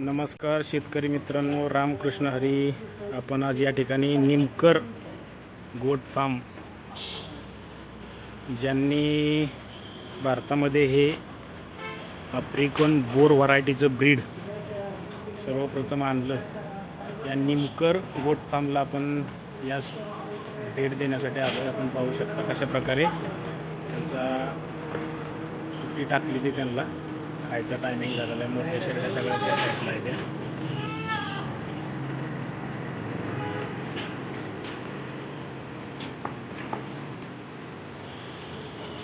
नमस्कार शेतकरी मित्रांनो रामकृष्ण हरी. आपण आज या ठिकाणी निमकर गोट फार्म ज्यांनी भारतामध्ये हे आफ्रिकन बोर व्हरायटीचं ब्रीड सर्वप्रथम आणलं. या निमकर गोट फार्मला आपण यास भेट देण्यासाठी आलो आपण पाहू शकता कशा प्रकारे त्यांचा टाकली ती त्यांना. खायचं टायमिंग झालेलं आहे. मोठ्या शेरड्या सगळ्या त्या साईडला आहे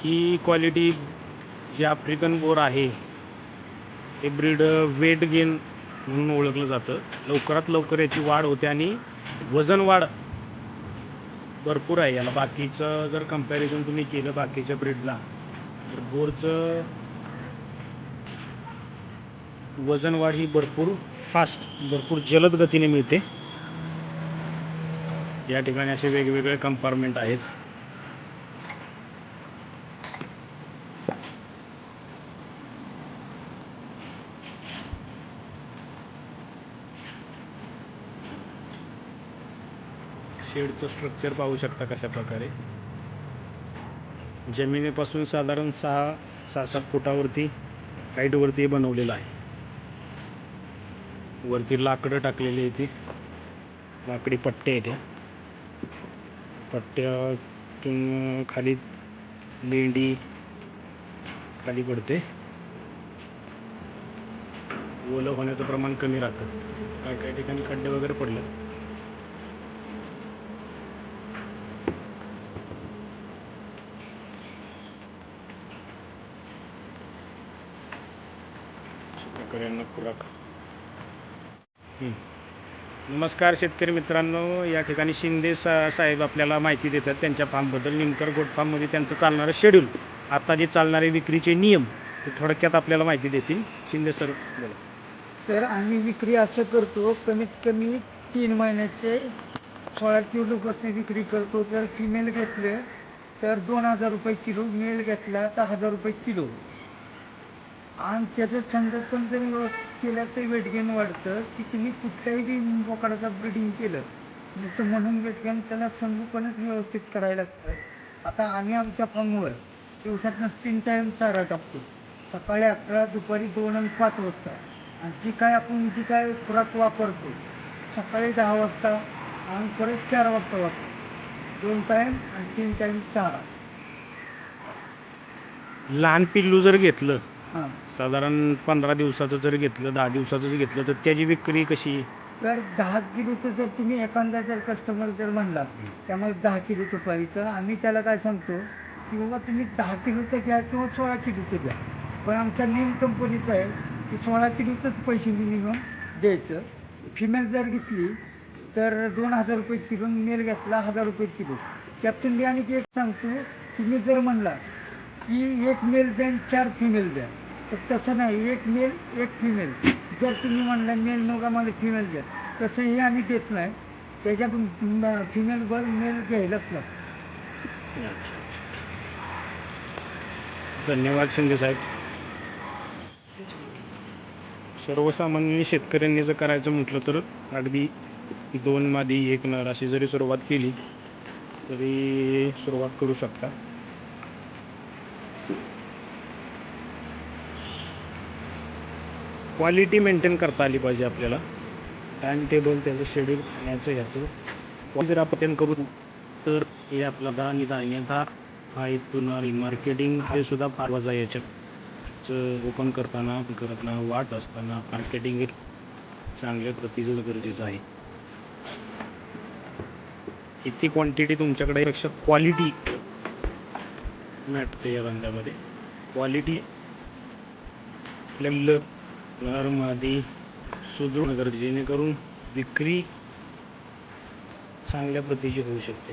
ही क्वालिटी जी आफ्रिकन बोर आहे हे ब्रीड वेट गेन म्हणून ओळखलं जातं. लवकरात लवकर याची वाढ होते आणि वजन वाढ भरपूर आहे. याला बाकीचं जर कंपॅरिझन तुम्ही केलं बाकीच्या ब्रीडला तर बोरचं वजन वाढ ही भरपूर फास्ट भरपूर जलद गतीने मिळते. या ठिकाणी असे वेगवेगळे कंपार्टमेंट आहेत. शेडचं स्ट्रक्चर पाहू शकता कशा प्रकारे. जमिनीपासून साधारण सहा सहा सात फुटावरती हाईटवरती बनवलेलं आहे. वरती लाकडं टाकलेली आहे ती. लाकडी पट्ट्या आहेत पट्ट्यातून खाली लेंडी खाली पडते. ओलं होण्याचं प्रमाण कमी राहतं. काय काही ठिकाणी खड्डे वगैरे पडले शेतकऱ्यांना खुराक. नमस्कार शेतकरी मित्रांनो या ठिकाणी शिंदे सा साहेब आपल्याला माहिती देतात त्यांच्या फार्मबद्दल निमकर गोट फार्ममध्ये त्यांचं चालणारं शेड्यूल आता जे चालणारे विक्रीचे नियम ते थोडक्यात आपल्याला माहिती देतील. शिंदे सर बोला. तर आम्ही विक्री असं करतो कमीत कमी तीन महिन्याचे सोळा किलो कसं विक्री करतो. तर फिमेल घेतलं तर दोन हजार रुपये किलो मेल घेतला तर हजार रुपये किलो. आणि त्याचं संगोपन जर केलं तर वेट गेन वाढतं की तुम्ही कुठल्याही बी बोकडाचं ब्रिडिंग केलं जसं म्हणून वेट गेन त्याला संगोपनच व्यवस्थित करायला लागतं. आता आम्ही आमच्या फॉर्मवर दिवसातनं तीन टाईम चारा टाकतो सकाळी अकरा दुपारी दोन आणि पाच वाजता. आणि जी काय आपण जी काय खुराक वापरतो सकाळी दहा वाजता आणि परत चार वाजता वापरतो. दोन टाईम आणि तीन टाईम चारा. लहान पिल्लू जर घेतलं साधारण पंधरा दिवसाचं जर घेतलं दहा दिवसाचं जर घेतलं तर त्याची विक्री कशी? तर दहा किलोचं जर तुम्ही एखादा जर कस्टमर जर म्हणला त्यामुळे दहा किलोचं पाहिजे आम्ही त्याला काय सांगतो की बाबा तुम्ही दहा किलोचं घ्या किंवा सोळा किलोचं घ्या. पण आमचा नेम कंपनीचा आहे की सोळा किलोचंच पैसे मिनिमम द्यायचं. फिमेल जर घेतली तर दोन हजार रुपये किलो मेल घेतला हजार रुपये किलो. त्यातून मी आणि एक सांगतो तुम्ही जर म्हणला की एक मेल द्या आणि चार फिमेल द्या. तर तसं नाही एक मेल एक फिमेल जर तुम्ही म्हणला मेल नको मला फिमेल द्या. तसंही आम्ही देत नाही. त्याच्यातून फिमेल वर मेल घ्यायलाच ना धन्यवाद शिंदे साहेब. सर्वसामान्य शेतकऱ्यांनी जर करायचं म्हटलं तर अगदी दोन मादी एक नर अशी जरी सुरुवात केली तरी सुरुवात करू शकता. क्वालिटी मेंटेन करता आली पाहिजे आपल्याला. टाइम टेबल त्याचं शेड्यूल खाण्याचं ह्याचं. जर आपण करू तर हे आपला दहा निदान्यता हा इथून मार्केटिंग हे सुद्धा फार वजा याच्यात. ओपन करताना करताना वाट असताना मार्केटिंग एक चांगल्या प्रतीचं गरजेचं आहे. किती क्वांटिटी तुमच्याकडे पेक्षा क्वालिटी मॅटते या धंद्यामध्ये. क्वालिटी आपल्याला नरमादी सुदृढ गरजे जेणेकरून विक्री चांगल्या प्रतीची होऊ शकते.